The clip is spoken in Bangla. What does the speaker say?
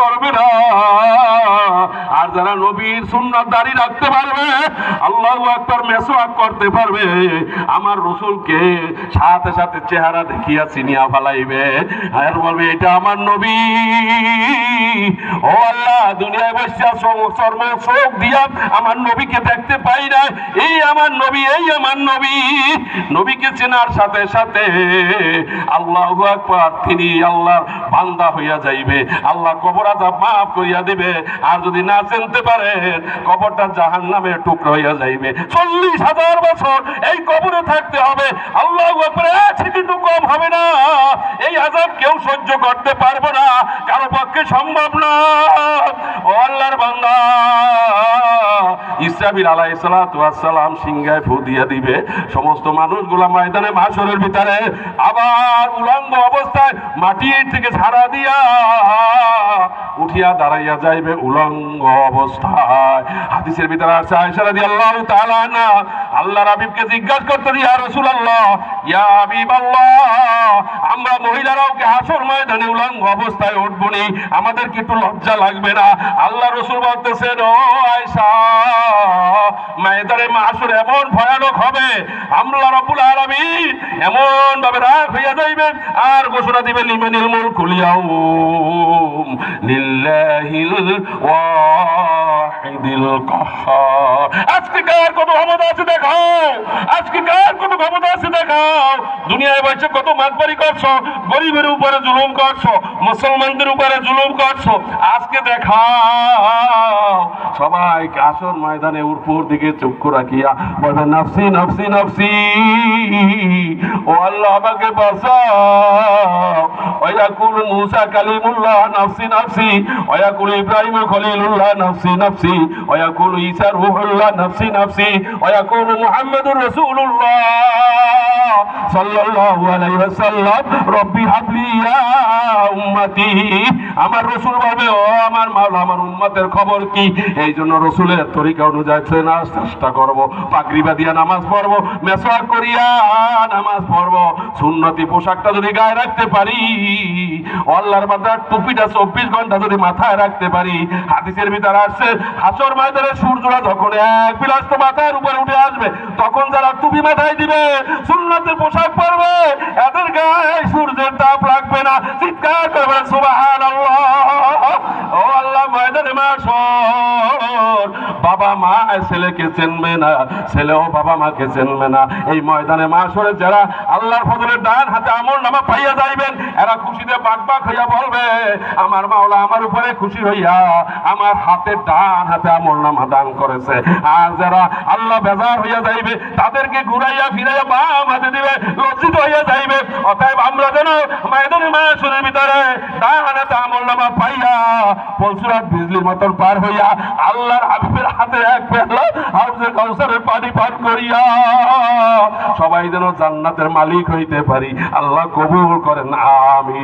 করবে না। আর যারা নবীর সুন্নাত দাড়ি রাখতে পারবে, আল্লাহ একবার মেসোয়াক করতে পারবে। আমার রসুলকে সাথে সাথে চেহারা দেখিয়া চিনিয়া ফালাইবে। আর বলবে, এটা আমার নবী। ও আল্লাহ, দুনিয়ায় বসে চর্ম চোখ দিয়া আমার নবীকে দেখতে পাই না। এই আমার নবী, এই আমার নবী। নবীকে চেনার সাথে সাথে আল্লাহ আকবার, তিনি আল্লাহর বান্দা হইয়া যাইবে। আল্লাহ কবর মাফ করিয়া দিবে। আর যদি না চিনতে পারেন কবরটা জাহান নামে টুকরো হইয়া যাইবে। চল্লিশ হাজার বছর এই কবরে থাকতে হবে। আল্লাহ কিন্তু কম হবে না। এই আজাব কেউ সহ্য করতে পারব না। কারও পক্ষে সম্ভব না। ও আল্লাহর বান্দা ইসরাফিল আলাই সালাম সিংহায় ফু দিয়া দিবে। সমস্ত মানুষগুলা ময়দানে মাসরের ভিতরে আবার উলঙ্গ অবস্থায় মাটির থেকে ছাড়া দিয়া উঠিয়া দাঁড়াইয়া যাইবে উলঙ্গ অবস্থায়। হাদিসের ভিতরে আছে আয়সা রাদিয়াল্লাহু তাআলা না আল্লাহ রাবিবকে জিজ্ঞাসা করতে ইয়া রাসূলুল্লাহ, ইয়া হাবিবাল্লাহ, আমরা মহিলারাও কি হাসর ময়দানে উলঙ্গ অবস্থায় উঠবো নি? আমাদের কি একটু লজ্জা লাগবে না? আল্লাহ রসুল বলতেছেন, ও আয়সা ময়দানে মাসুর এমন ভয়ানক হবে আমলা রব্বুল আলামিন এমন ভাবে রাগ হইয়া যাইবেন আর ঘোষণা দিবেন লিমানিল নির্মূল লিয়াউম লিল্লাহিল ওয়াহিদিল কাহ্হার আজকে কার কত ক্ষমতা আছে দেখাও? আজকে কার কত ক্ষমতা আছে দেখাও দুনিয়ায় বসে কত মাতবারি করছ? গরিবের উপরে জুলুম করছ, মুসলমানদের উপরে জুলুম করছ। আজকে দেখাও সবাই আসর ময়দানে উপর দিকে চক্ষু রাখিয়া বলে নাফসি নাফসি নাফসি, ও আল্লাহ আমাকে বাঁচাও। ওয়াকুল মুসা কালিমুল্লাহ নাফসি নাফসি ইব্রাহিম খলিলুল্লাহ নাফসি নাফসি ঈসা নাফসি নাফসি মুহাম্মাদুর রাসূলুল্লাহ সাল্লাল্লাহু আলাইহি ওয়াসাল্লাম, রব্বি হাবলি ইয়া উম্মতি। আমার রসুল বলবে ও আমার মাওলা, আমার উম্মতের খবর কি? এই জন্য রসুলের তরিকা অনুযায়ী না চেষ্টা করব, পাগড়ি বাঁধিয়া নামাজ পড়ব, মেসওয়াক করিয়া নামাজ পড়ব। সুন্নতি পোশাকটা যদি গায়ে রাখতে পারি আল্লাহর মাথার টুপিটা চব্বিশ ঘণ্টা যদি মাথায় রাখতে পারি, হাদিসের ভিতরে আসছে, হাসর ময়দানের সূর্যরা যখন এক বিলাস্ত মাথার উপরে উঠে আসবে, তখন যারা টুপি মাথায় দিবে, সুন্নতের পোশাক পরবে, এদের গায়ে সূর্যের তাপ লাগবে না। চিৎকার করবে সুবাহ আল্লাহ ময়দানে মাসর বাবা মা ছেলেকে চেনবে না, ছেলেও বাবা মাকে চেনবে না। এই ময়দানে মাসরে যারা আল্লাহর ফজলের ডান হাতে আমল নামা পাইয়া যাইবেন, এরা খুশিতে বাক বাক হইয়া বলবে, আমার মাওলা আমার উপরে খুশি হইয়া আমার হাতে ডান হাতে আমল নামা দান করেছে। আর যারা আল্লাহ বেজার হইয়া যাইবে, তাদেরকে ঘুরাইয়া ফিরাইয়া বাম হাতে দিবে, লজ্জিত হইয়া যাইবে। অতএব আমরা যেন ময়দানে মাসরের ভিতরে ডান হাতে আমল নামা পাইয়া পলসুরাত বিজলির মতন পার হইয়া আল্লাহর হাবিবের হাতে এক পেলা হাউজে কাউসারের পানি পান করিয়া সবাই যেন জান্নাতের মালিক হইতে পারি। আল্লাহ কবুল করেন আমি